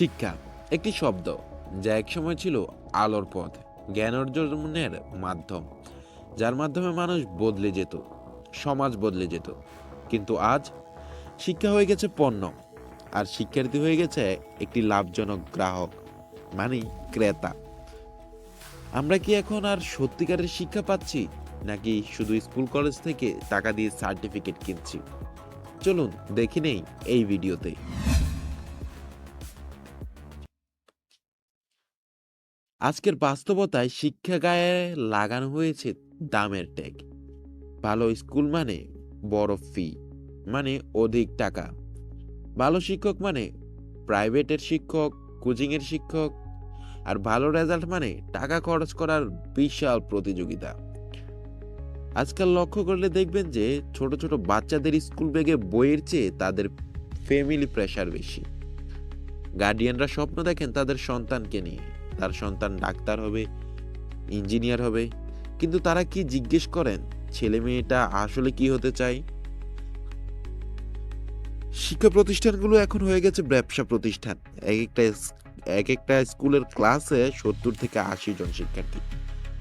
শিক্ষা, একটি শব্দ যা একসময় ছিল আলোর পথ, জ্ঞান অর্জনের মাধ্যম, যার মাধ্যমে মানুষ বদলে যেত, সমাজ বদলে যেত। কিন্তু আজ শিক্ষা হয়ে গেছে পণ্য, আর শিক্ষার্থী হয়ে গেছে একটি লাভজনক গ্রাহক মানে ক্রেতা। আমরা কি এখন আর সত্যিকারের শিক্ষা পাচ্ছি, নাকি শুধু স্কুল কলেজ থেকে টাকা দিয়ে সার্টিফিকেট কিনছি? চলুন দেখে নেই এই ভিডিওতে। আজকের বাস্তবতায় শিক্ষা গায়ে লাগানো হয়েছে দামের ট্যাগ ভালো স্কুল মানে বড় ফি মানে অধিক টাকা। ভালো শিক্ষক মানে প্রাইভেটের শিক্ষক, কোচিংয়ের শিক্ষক। আর ভালো রেজাল্ট মানে টাকা খরচ করার বিশাল প্রতিযোগিতা। আজকাল লক্ষ্য করলে দেখবেন যে ছোট ছোট বাচ্চাদের স্কুল ব্যাগে বইয়ের চেয়ে তাদের ফ্যামিলি প্রেশার বেশি। গার্ডিয়ানরা স্বপ্ন দেখেন তাদের সন্তানকে নিয়ে। তার সন্তান ডাক্তার হবে, ইঞ্জিনিয়ার হবে। কিন্তু তারা কি জিজ্ঞেস করেন, ছেলে মেয়েটা আসলে কি হতে চায়? শিক্ষা প্রতিষ্ঠানগুলো এখন হয়ে গেছে ব্যবসা প্রতিষ্ঠান। এক একটা এক একটা স্কুলের ক্লাসে সত্তর থেকে আশি জন শিক্ষার্থী।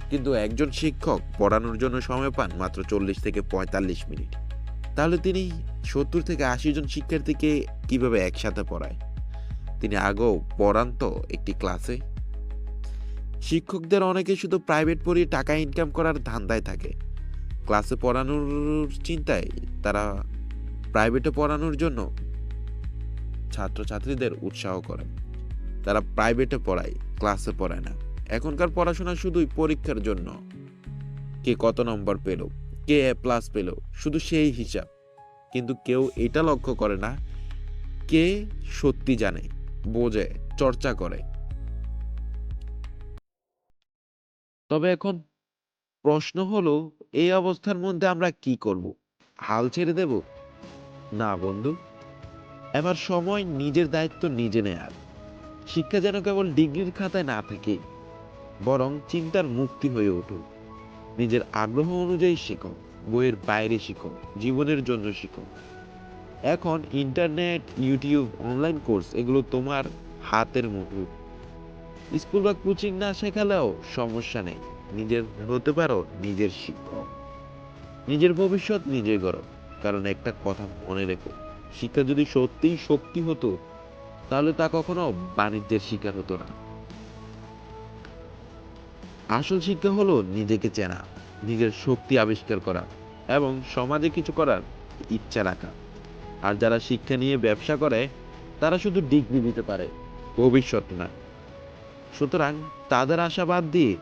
কিন্তু একজন শিক্ষক পড়ানোর জন্য সময় পান মাত্র চল্লিশ থেকে পঁয়তাল্লিশ মিনিট। তাহলে তিনি সত্তর থেকে আশি জন শিক্ষার্থীকে কীভাবে একসাথে পড়ায়? তিনি আগেও পড়ান তো একটি ক্লাসে। শিক্ষকদের অনেকে শুধু প্রাইভেট পড়িয়ে টাকা ইনকাম করার ধান্দায় থাকে। ক্লাসে পড়ানোর চিন্তায় তারা প্রাইভেটে পড়ানোর জন্য ছাত্রছাত্রীদের উৎসাহ করে। তারা প্রাইভেটে পড়ায় ক্লাসে পড়ায় না। এখনকার পড়াশোনা শুধুই পরীক্ষার জন্য। কে কত নম্বর পেল, কে এ প্লাস পেল, শুধু সেই হিসাব। কিন্তু কেউ এটা লক্ষ্য করে না, কে সত্যি জানে, বোঝে, চর্চা করে। তবে এখন প্রশ্ন হলো, এই অবস্থার মধ্যে আমরা কি করব? হাল ছেড়ে দেব? না বন্ধু। এবার সময় নিজের দায়িত্ব নিজে নেয়ার। শিক্ষা যেন কেবল ডিগ্রির খাতায় না থাকে, বরং চিন্তার মুক্তি হয়ে উঠুক। নিজের আগ্রহ অনুযায়ী শেখো, বইয়ের বাইরে শিখো, জীবনের জন্য শিখো। এখন ইন্টারনেট, ইউটিউব, অনলাইন কোর্স, এগুলো তোমার হাতের মুঠো। স্কুল বা কোচিং না শেখালেও সমস্যা নেই। নিজের হতে পারো, নিজের শিক্ষক নিজের ভবিষ্যৎ নিজে করো কারণ একটা কথা মনে রেখো, শিক্ষা যদি সত্যিই শক্তি হতো, তাহলে তা কখনো বাণিজ্যের শিকার হতো না। আসল শিক্ষা হলো নিজেকে চেনা, নিজের শক্তি আবিষ্কার করা এবং সমাজে কিছু করার ইচ্ছা রাখা। আর যারা শিক্ষা নিয়ে ব্যবসা করে, তারা শুধু ডিগ্রি দিতে পারে, ভবিষ্যৎ না। সুতরাং তাদের আশাবাদ দিয়ে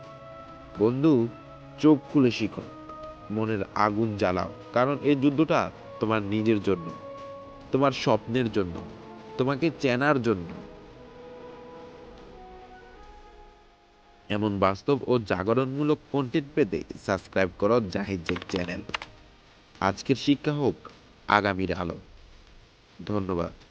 বন্ধু চোখ খুলে শিখো, মনের আগুন জ্বালাও, কারণ এই যুদ্ধটা তোমার নিজের জন্য, তোমার স্বপ্নের জন্য, তোমাকে চেনার জন্য। এমন বাস্তব ও জাগরণমূলক কন্টেন্ট পেতে সাবস্ক্রাইব করো জাহিদ জেক চ্যানেল আজকের শিক্ষা হোক আগামীর আলো। ধন্যবাদ।